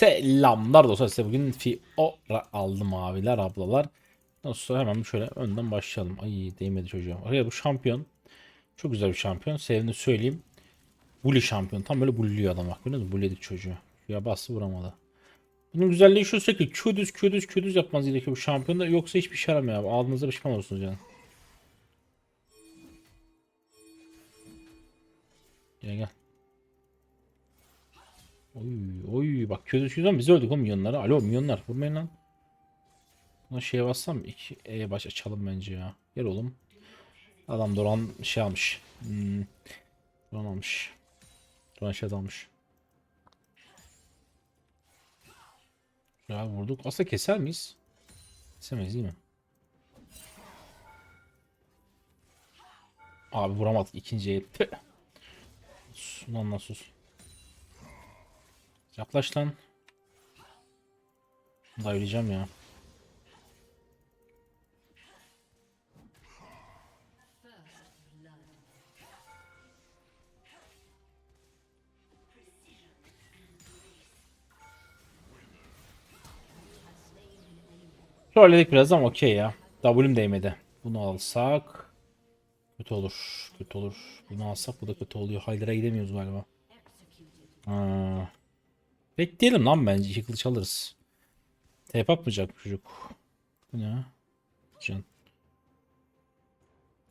Selamlar dostlar size bugün Fiora aldım abiler ablalar. Nasıl hemen şöyle önden başlayalım. Ay değmedi çocuğa. Arkadaşlar bu şampiyon. Çok güzel bir şampiyon. Sevdiğini söyleyeyim. Bully şampiyon. Tam böyle bulliyor adam bak. Görüyor musun? Çocuğu. Ya bastı vuramadı. Bunun güzelliği şu sürekli ködüz ködüz ködüz yapmanız gerekiyor bu şampiyonda. Yoksa hiçbir şey yaramıyor abi. Aldığınızda pişman olursunuz yani. Gel gel. Oy oy bak kötü düşünüyorum biz öldük o milyonları. Alo milyonlar vurmayın lan. Buna şeye bassam iki E'ye baş açalım bence ya. Gel oğlum. Adam Doran şey almış. Hmm. Doran almış. Doran şey almış. Ya vurduk. Aslında keser miyiz? Kesemeyiz değil mi? Abi vuramadık ikinciye. Tüh. Sus, Lan. Yaklaş lan. Dayılayacağım ya. Trolledik biraz ama okey ya. W'm değmedi. Bunu alsak kötü olur. Kötü olur. Bunu alsak bu da kötü oluyor. Haydar'a gidemiyoruz galiba. Ha. Bekleyelim lan bence. İki kılıç alırız. TP atmayacak çocuk. Bu ne? Can.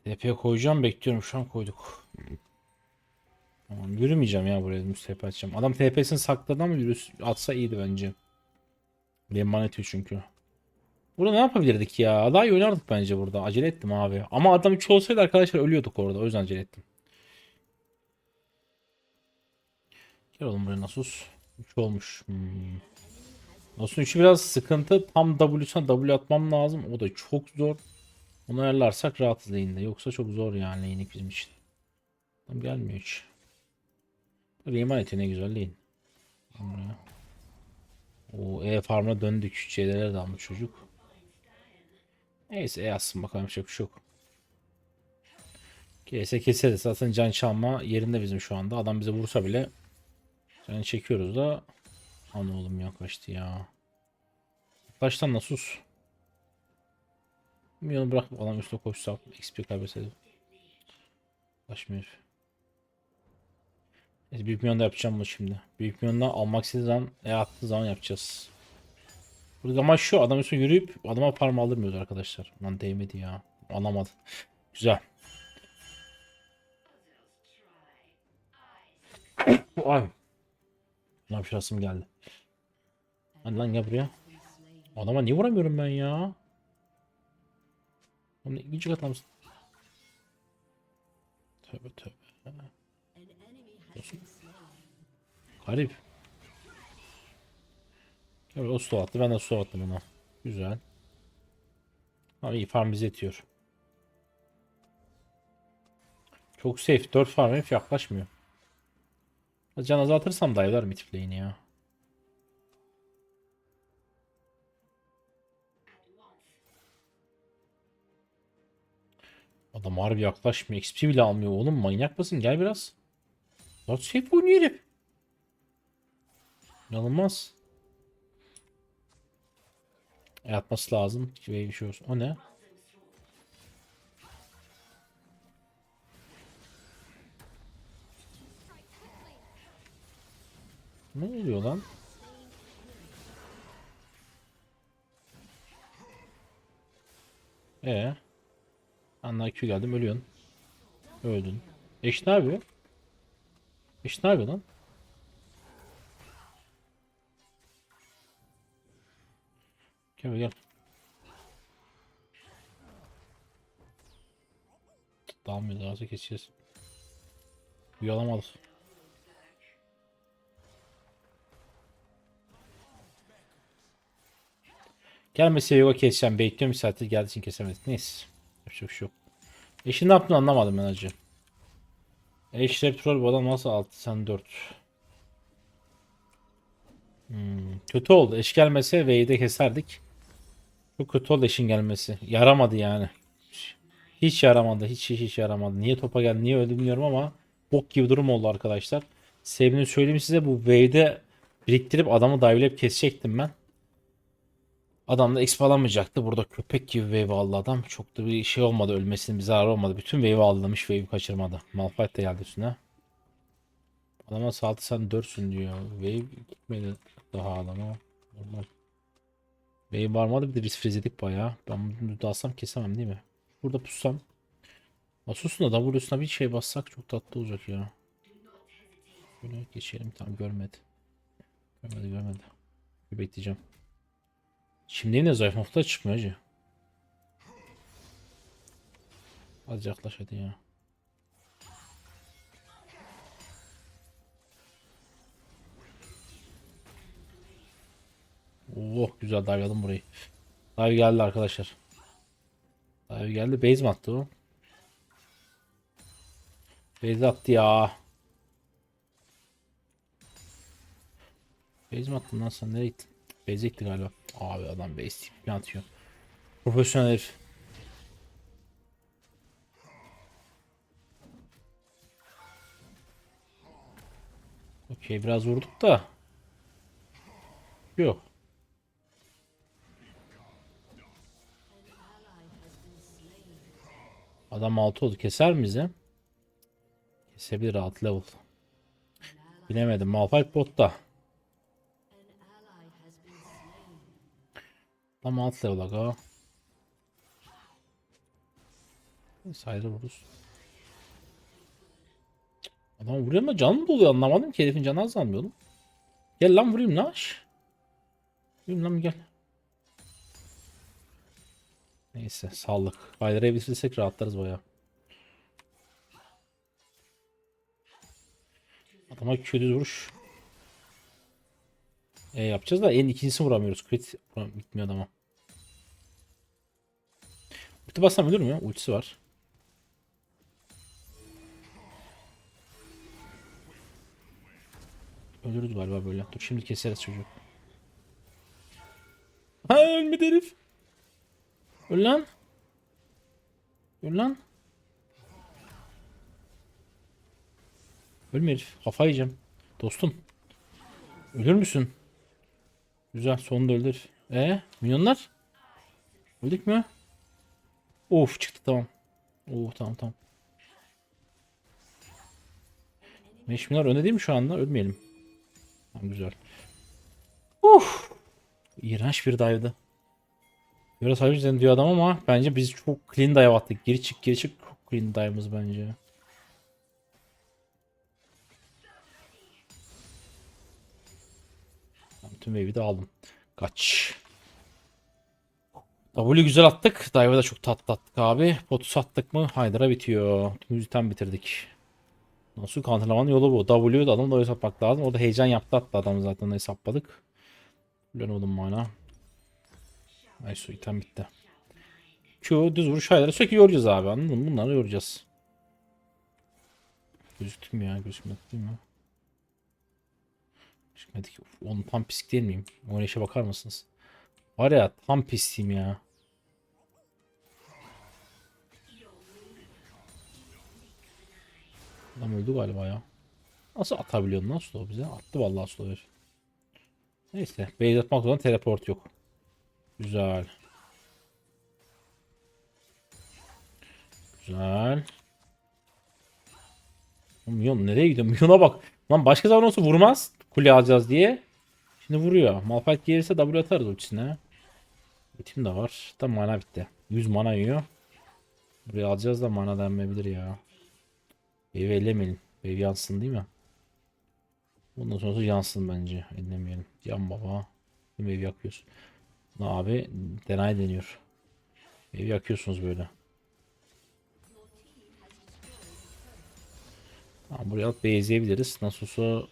TP'ye koyacağım bekliyorum. Şu an koyduk. Tamam, yürümeyeceğim ya buraya. Düz TP atacağım. Adam TP'sini sakladı ama yürü, atsa iyiydi bence. Benim bana etiyor çünkü. Burada ne yapabilirdik ya? Daha iyi oynardık bence burada. Acele ettim abi. Ama adam 3 olsaydı arkadaşlar ölüyorduk orada. O yüzden acele ettim. Gel oğlum buraya Nasus. 3 olmuş. Hmm. Nasus'un 3'ü biraz sıkıntı. Tam W'san W atmam lazım. O da çok zor. Onu ayarlarsak rahatız lane'de. Yoksa çok zor yani lane'lik bizim için. Tam gelmiyor hiç. Rayman ne güzel lane. O E farm'a döndük. Şeylere de almış çocuk. Neyse E atsın bakalım çok şey yok. Kese keseriz. Zaten can çalma yerinde bizim şu anda. Adam bize vursa bile can çekiyoruz da. Ana oğlum yaklaştı ya. Yaklaştan nasıl sus. Milyonu bırak adam üstüne koşsa XP kaybetseydi. Yaklaşmıyor. Neyse büyük milyon da yapacağım bunu şimdi. Büyük milyonla almak istediği zaman e attığı zaman yapacağız. Burada ama şu adam üstüne yürüyüp adama parmağı aldırmıyoruz arkadaşlar. Lan değmedi ya. Alamadı. Güzel. Ay. Ne yapışasım geldi. Hadi lan gel buraya. Adama niye vuramıyorum ben ya? Oğlum ne gücü katlamışsın. Tövbe tövbe. Olsun. Garip. Evet, o slow attı. Ben de slow attım ona. Güzel. Ama iyi farm bize yetiyor. Çok safe. 4 farm yaklaşmıyor. Can azaltırsam dayılar mid lane'i ya. Adam harbi yaklaşmıyor. XP bile almıyor oğlum. Manyak mısın? Gel biraz. Lord safe oynuyor herif. İnanılmaz. E lazım. Bir şey olsun. O ne? Ne oluyor lan? Ee, Anla Q geldim ölüyorsun. Öldün. Eş ne yapıyor? Eş ne yapıyor lan? Gel gel. Dalmıyor daha geçeceğiz. Uyalamadık. Gelmese yoga keseceğim. Bekliyorum bir saattir geldiği için kesemedik. Neyse. Yapacak bir şey yok. Eşin ne yaptığını anlamadım ben acı. Eş rap troll bu adam nasıl 6 sen 4. Hmm, kötü oldu. Eş gelmese V'yi de keserdik. Çok kötü oldu eşin gelmesi. Yaramadı yani. Hiç yaramadı. Hiç hiç, hiç yaramadı. Niye topa geldi niye öldü bilmiyorum ama bok gibi durum oldu arkadaşlar. Sebebini söyleyeyim size bu V'de biriktirip adamı dive'leyip kesecektim ben. Adam da exp alamayacaktı. Burada köpek gibi wave aldı adam. Çok da bir şey olmadı. Ölmesinin bir zararı olmadı. Bütün wave aldımış. Wave kaçırmadı. Malphite de geldi üstüne. Adama saltı sen 4'sün diyor. Wave gitmedi daha adama. Normal. Wave varmadı bir de biz frezedik bayağı. Ben bunu da alsam kesemem değil mi? Burada pussam. Asus'un da W'suna bir şey bassak çok tatlı olacak ya. Şöyle geçelim. Tamam görmedi. Görmedi görmedi. Bir bekleyeceğim. Şimdi yine zayıf nokta çıkmıyor hacı. Az yaklaş hadi ya. Oh güzel dive aldım burayı. Dive geldi arkadaşlar. Dive geldi. Base mi attı o? Base attı ya. Base mi attın lan sen nereye gittin? Gitti galiba. Abi adam base tipini atıyor. Profesyonel herif. Okey biraz vurduk da. Yok. Adam 6 oldu. Keser mi bizi? Kesebilir 6 level. Bilemedim. Malphite botta. Tam alt level aga. Sayda vururuz. Adam vuruyor ama canı mı doluyor anlamadım ki herifin canı azalmıyor. Gel lan vurayım lan. Vurayım lan gel. Neyse sağlık. Bayları bitirirsek rahatlarız baya. Adama kötü vuruş. E yapacağız da en ikincisini vuramıyoruz. Crit vuram- gitmiyor adama. Ulti bassam ölür mü? Ultisi var. Ölürüz galiba böyle. Dur şimdi keseriz çocuk. Ha ölmedi herif. Öl lan. Öl lan. Ölme herif. Kafa yiyeceğim. Dostum. Ölür müsün? Güzel sonunda öldür. E milyonlar? Öldük mü? Of çıktı tamam. Oh tamam tamam. 5 milyon önde değil mi şu anda? Ölmeyelim. Tamam güzel. Uf. İğrenç bir dive'dı. Biraz hafif diyor adam ama bence biz çok clean dive attık. Geri çık geri çık. Çok clean dive'ımız bence. Tüm wave'i de aldım. Kaç. W güzel attık. Dive'ı da çok tatlı attık abi. Potu sattık mı Haydar'a bitiyor. Tüm yüzden bitirdik. Nasıl counterlamanın yolu bu. W da adam da lazım. O da heyecan yaptı hatta adam zaten hesapladık. Dönemedim mana. Ay su item bitti. Q düz vuruş Haydar'ı sürekli yoracağız abi anladın mı? Bunları yoracağız. Gözüktü mü ya? Gözükmedi değil mi? Uf, Oğlum tam pislik değil miyim? O işe bakar mısınız? Var ya tam pisliğim ya. Adam öldü galiba ya. Nasıl atabiliyorsun lan slow bize? Attı vallahi slow herif. Neyse. Base atmak olan teleport yok. Güzel. Güzel. Milyon nereye gidiyor? Milyona bak. Lan başka zaman olsa vurmaz. Kule alacağız diye. Şimdi vuruyor. Malphite gelirse W atarız ultisine. Ultim de var. Tam mana bitti. 100 mana yiyor. Buraya alacağız da mana denmeyebilir ya. Evi ellemeyelim. Ev yansın değil mi? Bundan sonrası yansın bence. Ellemeyelim. Yan baba. Evi yakıyorsun? Abi? Denay deniyor. Evi yakıyorsunuz böyle. Tamam, buraya alıp base'leyebiliriz. Nasıl olsa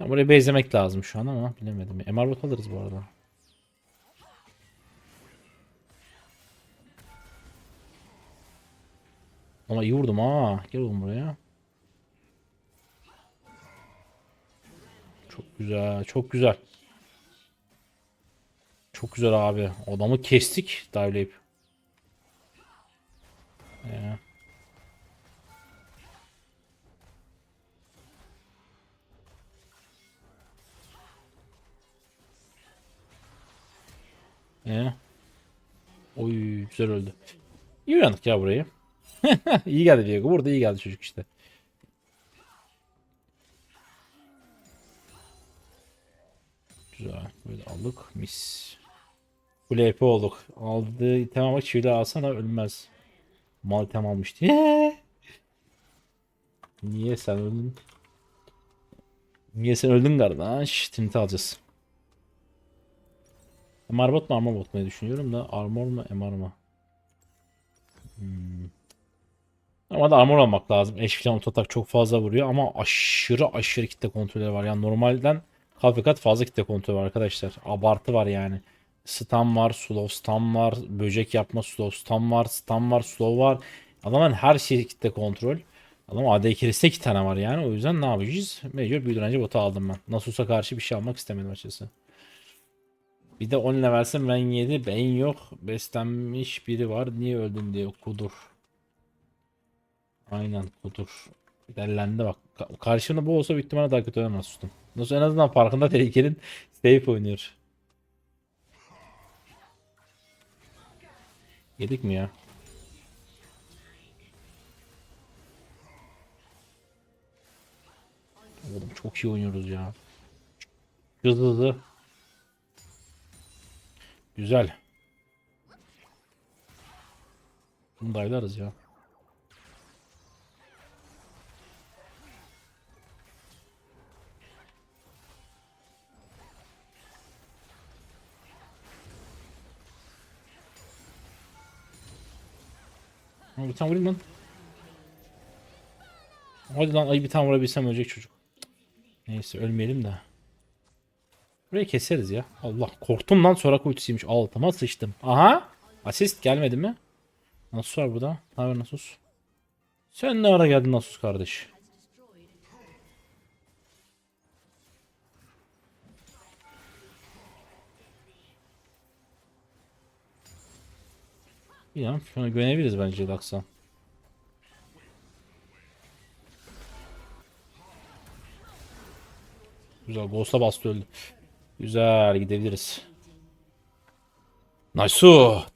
ya buraya base'lemek lazım şu an ama bilemedim. MR bot alırız bu arada. Ama iyi vurdum ha. Gel oğlum buraya. Çok güzel. Çok güzel. Çok güzel abi. Adamı kestik dive'leyip. Ee. Ee? Oy güzel öldü. İyi uyandık ya burayı. iyi geldi Diego. Burada iyi geldi çocuk işte. Güzel. Böyle aldık. Mis. Full EP olduk. Aldığı item ama çivili alsana ölmez. Mal item almıştı. Niye sen öldün? Niye sen öldün kardeş? Tinti alacağız. MR bot mu armor bot mu diye düşünüyorum da armor mu MR mı? Hmm. Ama da armor almak lazım. Eş falan ototak çok fazla vuruyor ama aşırı aşırı kitle kontrolü var. Yani normalden kat ve kat fazla kitle kontrolü var arkadaşlar. Abartı var yani. Stun var, slow stun var, böcek yapma slow stun var, stun var, slow var. Adamın her şeyi kitle kontrol. Adam AD ikilisi iki tane var yani. O yüzden ne yapacağız? Mecbur büyüdür önce botu aldım ben. Nasus'a karşı bir şey almak istemedim açıkçası. Bir de 10 levelsin ben 7 ben yok. Beslenmiş biri var. Niye öldün diye kudur. Aynen kudur. Dellendi bak. Ka- Karşımda bu olsa büyük ihtimalle daha kötü oynamaz sustum. Nasıl en azından farkında tehlikenin safe oynuyor. Yedik mi ya? Oğlum çok iyi oynuyoruz ya. Hızlı hızlı. Güzel. Bunu daylarız ya. Bir tane vurayım lan. Hadi lan ayı bir tane vurabilsem ölecek çocuk. Neyse ölmeyelim de. Burayı keseriz ya. Allah korktum lan sonra ultisiymiş. Altıma sıçtım. Aha. Asist gelmedi mi? Nasus var burada. Ne haber Nasus? Sen ne ara geldin Nasus kardeş? Ya şuna güvenebiliriz bence Dax'a. Güzel. Ghost'a bastı öldü. Güzel gidebiliriz. Nice.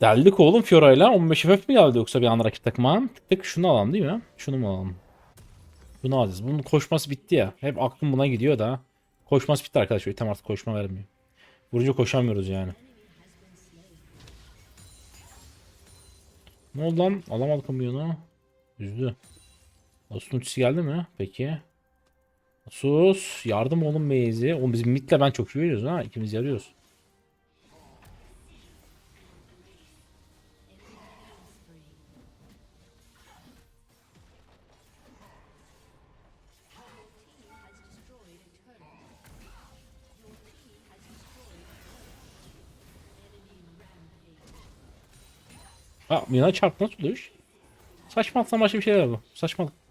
Deldik oğlum Fiora'yla. 15 FF mi geldi yoksa bir an rakip takıma? Tık tık şunu alalım değil mi? Şunu mu alalım? Bunu alacağız. Bunun koşması bitti ya. Hep aklım buna gidiyor da. Koşması bitti arkadaşlar. İtem artık koşma vermiyor. Vurunca koşamıyoruz yani. Ne oldu lan? Alamadık kamyonu. Üzdü. Asus ultisi geldi mi? Peki. Sus. Yardım oğlum Beyzi. Oğlum biz Mid'le ben çok iyi oynuyoruz ha. İkimiz yarıyoruz. Ha Mina çarptı nasıl oluyor? Saçma saçma bir şeyler bu. Saçmalık.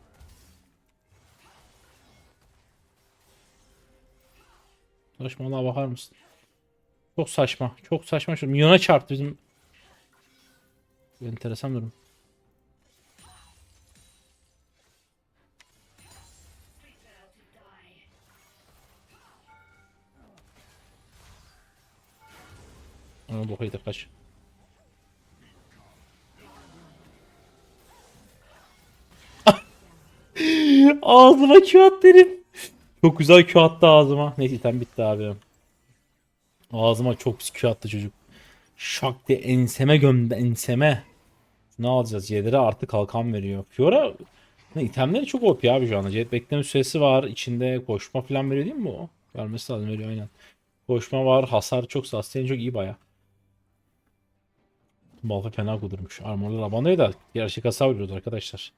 Saçmalığa bakar mısın? Çok saçma. Çok saçma. Şu Minyona çarptı bizim. Enteresan durum. Ana bokaydı kaç. Ağzıma Q at dedim. Çok güzel Q attı ağzıma. Neyse item bitti abi. Ağzıma çok Q attı çocuk. Şak diye enseme gömdü enseme. Ne alacağız? Jedire artı kalkan veriyor. Fiora itemleri çok OP abi şu anda. Jet bekleme süresi var. İçinde koşma falan veriyor değil mi bu? Vermesi lazım veriyor aynen. Koşma var. Hasar çok sustain çok iyi baya. Malfa fena kudurmuş. Armorlar abandayı da gerçek hasar veriyordu arkadaşlar.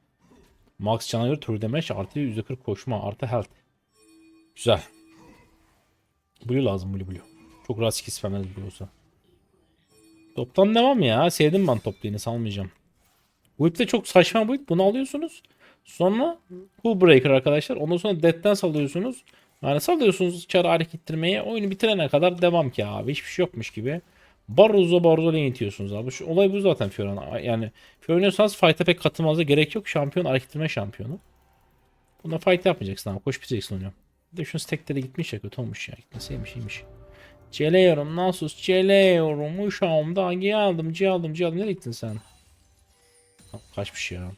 Max cana göre tur damage artı %40 koşma artı health. Güzel. Blue lazım blue blue. Çok rahat spamleriz blue olsa. Toptan devam ya. Sevdim ben top lane'i salmayacağım. Bu ip de çok saçma bu ip. Bunu alıyorsunuz. Sonra Cool Breaker arkadaşlar. Ondan sonra Death'ten salıyorsunuz. Yani salıyorsunuz çarı hareket ettirmeye. Oyunu bitirene kadar devam ki abi. Hiçbir şey yokmuş gibi. Barrozo Barrozo lane itiyorsunuz abi. Şu, olay bu zaten Fiora'nın. Yani Fiora oynuyorsanız fight'a pek katılmanıza gerek yok. Şampiyon hareket şampiyonu. Bunda fight yapmayacaksın abi. Koşmayacaksın onu. Bir de gitmiş ya kötü olmuş ya. Gitmeseymiş iyiymiş. Geliyorum Nasus geliyorum. Uşağımda geldim geldim geldim. Nereye gittin sen? Kaçmış ya.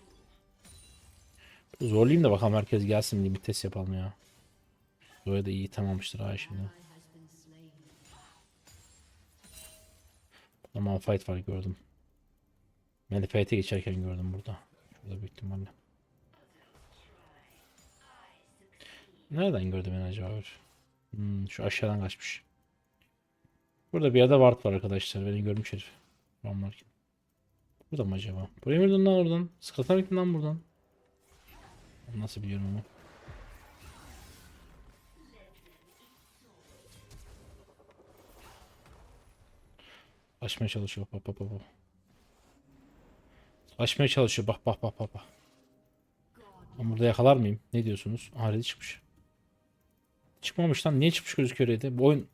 Zorlayayım da bakalım herkes gelsin diye test yapalım ya. Böyle da iyi tamammıştır ha şimdi. Ama fight var gördüm. Malphite'e geçerken gördüm burada. Şurada büyük ihtimalle. Nereden gördüm ben acaba? Hmm, şu aşağıdan kaçmış. Burada bir yerde ward var arkadaşlar. Beni görmüş herif. Van varken. Burada mı acaba? Buraya mı lan oradan? Sıkıntı mı lan buradan? Nasıl biliyorum ama. Açmaya çalışıyor. Bak bak bak bak. Açmaya çalışıyor. Bak bak bak bak. bak. Burada yakalar mıyım? Ne diyorsunuz? Red'i çıkmış. Çıkmamış lan. Niye çıkmış gözüküyor Red'i? Bu oyun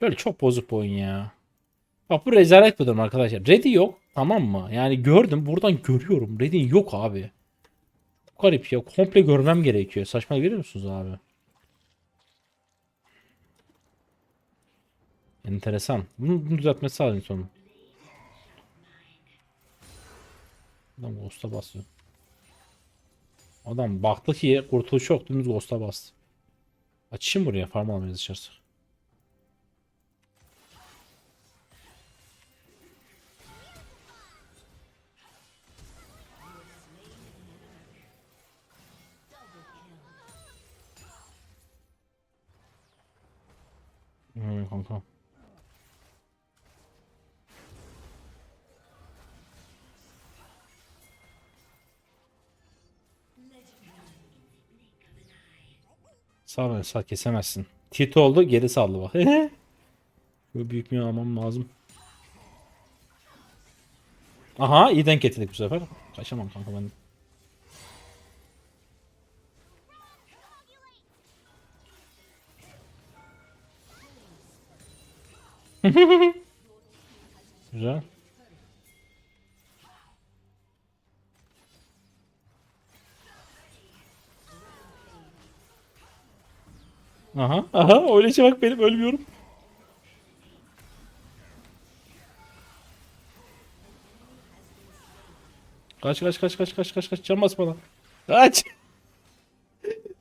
böyle çok bozuk bir oyun ya. Bak bu rezalet bir durum arkadaşlar. Red'i yok. Tamam mı? Yani gördüm. Buradan görüyorum. Red'in yok abi. Garip ya. Komple görmem gerekiyor. Saçma görüyor musunuz abi? Enteresan. Bunu, bunu düzeltmesi lazım sonu. Adam Ghost'a basıyor. Adam baktı ki kurtuluş yok. Dümdüz Ghost'a bastı. Açayım buraya. Farm alamayız dışarısı. Hmm, kanka. Sağ ol, sağ kesemezsin. Tito oldu geri saldı bak. Böyle büyük bir almam lazım. Aha iyi denk getirdik bu sefer. Kaçamam kanka ben. Güzel. Aha, aha öylece bak benim ölmüyorum. Kaç kaç kaç kaç kaç kaç kaç can bas bana. Kaç.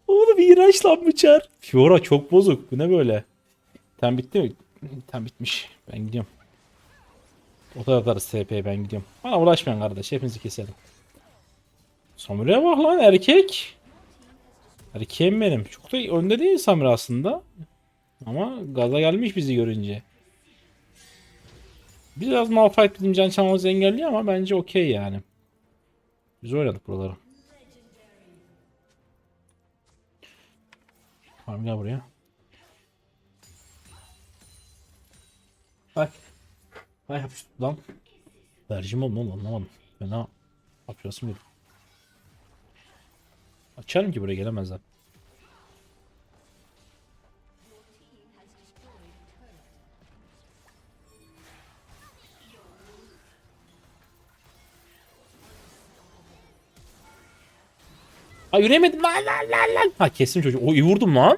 Oğlum iğrenç lan bu çar. Fiora çok bozuk. Bu ne böyle? Tam bitti mi? Tam bitmiş. Ben gidiyorum. O da atarız TP'ye ben gidiyorum. Bana uğraşmayın kardeş. Hepinizi keselim. Samura'ya bak lan erkek. Erkeğim benim. Çok da önde değil Samira aslında. Ama gaza gelmiş bizi görünce. Biraz Malphite bizim can çalmamızı engelliyor ama bence okey yani. Biz oynadık buraları. Tamam gel buraya. Bak. Ay yapıştı lan. Vercim oldu oğlum anlamadım. Fena yapıyorsun bir. Açarım ki buraya gelemezler. Ha yürüyemedim lan lan lan lan. Ha kesin çocuk. O iyi vurdum lan.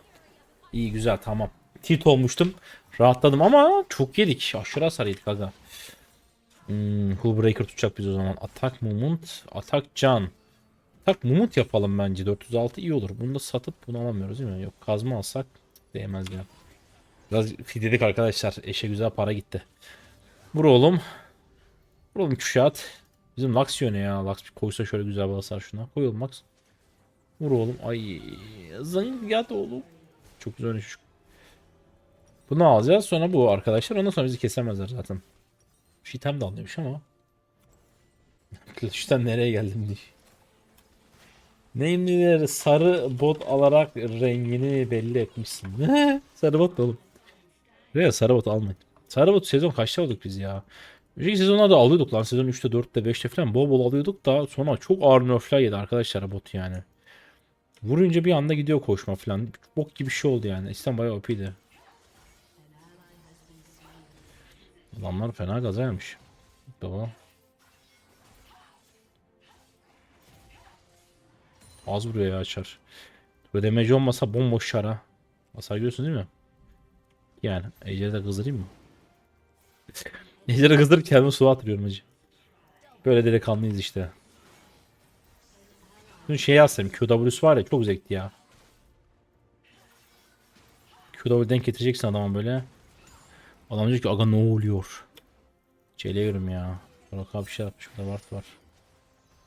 İyi güzel tamam. Tilt olmuştum. Rahatladım ama çok yedik. Aşırı hasar yedik aga. Hmm, Hullbreaker tutacak biz o zaman. Atak moment, atak can. Atak moment yapalım bence. 406 iyi olur. Bunu da satıp bunu alamıyoruz değil mi? Yok kazma alsak değmez ya. Biraz fidedik arkadaşlar. Eşe güzel para gitti. Vur oğlum. Vur oğlum küşat. Bizim Lux yöne ya. Lux bir koysa şöyle güzel basar şuna. Koy oğlum Lux. Vur oğlum. Ay. Zayıf yat oğlum. Çok güzel çocuk. Bunu alacağız. Sonra bu arkadaşlar. Ondan sonra bizi kesemezler zaten. Shitem de alıyormuş ama. Kılıçtan nereye geldim diye. Neyimliler sarı bot alarak rengini belli etmişsin. sarı bot da oğlum. Veya sarı bot almayın. Sarı bot sezon kaçta aldık biz ya? Önceki sezonlarda alıyorduk lan. Sezon 3'te 4'te 5'te falan bol bol alıyorduk da sonra çok ağır nerfler yedi arkadaşlar bot yani. Vurunca bir anda gidiyor koşma falan. Bok gibi bir şey oldu yani. İstem bayağı OP'ydi. Adamlar fena gazaymış. Baba. Az vuruyor ya açar. Ödemeci olmasa bomboş şara. Hasar görüyorsun değil mi? Yani Ejder'i de kızdırayım mı? Ejder'i kızdırıp kendimi suya atırıyorum hacı. Böyle delikanlıyız işte. Dün şey yazsam QW'su var ya çok zevkli ya. QW denk getireceksin adama böyle. Adam diyecek ki aga ne oluyor? Çeliyorum ya. Burak abi bir şey yapmış. Burada Ward var.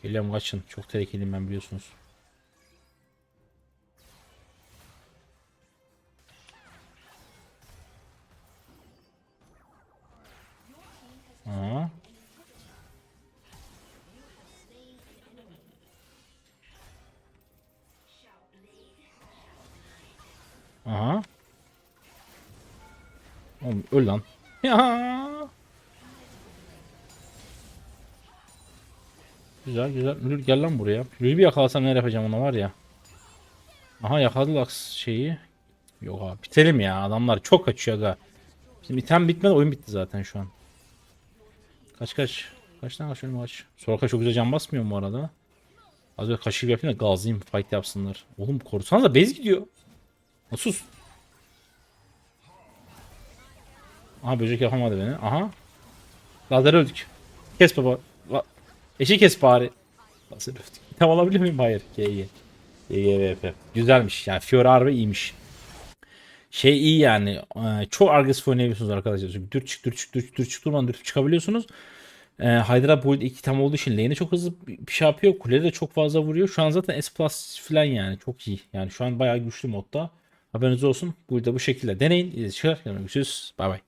Geliyorum kaçın. Çok tehlikeliyim ben biliyorsunuz. Aa. Aha. Oğlum öl lan. Ya. Güzel güzel. Lül gel lan buraya. Lül'ü bir yakalasam ne yapacağım ona var ya. Aha yakaladı Lux şeyi. Yok abi bitelim ya. Adamlar çok kaçıyor aga. Bizim item bitmedi oyun bitti zaten şu an. Kaç kaç. Kaç tane kaç önüm kaç. Soraka çok güzel can basmıyor mu arada? Az önce kaşık yapayım da gazlayayım fight yapsınlar. Oğlum korusanız da bez gidiyor. Sus. Aha böcek yapamadı beni. Aha. Lazer öldük. Kes baba. La- Eşi kes bari. Lazer öldük. Tam alabilir miyim? Hayır. GG. GGVP. Güzelmiş. Yani Fiora harbi iyiymiş. Şey iyi yani. e, Çok agresif oynayabiliyorsunuz arkadaşlar. Çünkü dür çık dür çık dür çık dür çık durmadan dür çıkabiliyorsunuz. E, Hydra build 2 tam olduğu için lane'e çok hızlı bir şey yapıyor. Kulede de çok fazla vuruyor. Şu an zaten S plus falan yani. Çok iyi. Yani şu an bayağı güçlü modda. Haberiniz olsun. Build de bu şekilde deneyin. İyi. Görüşürüz. Bay bay.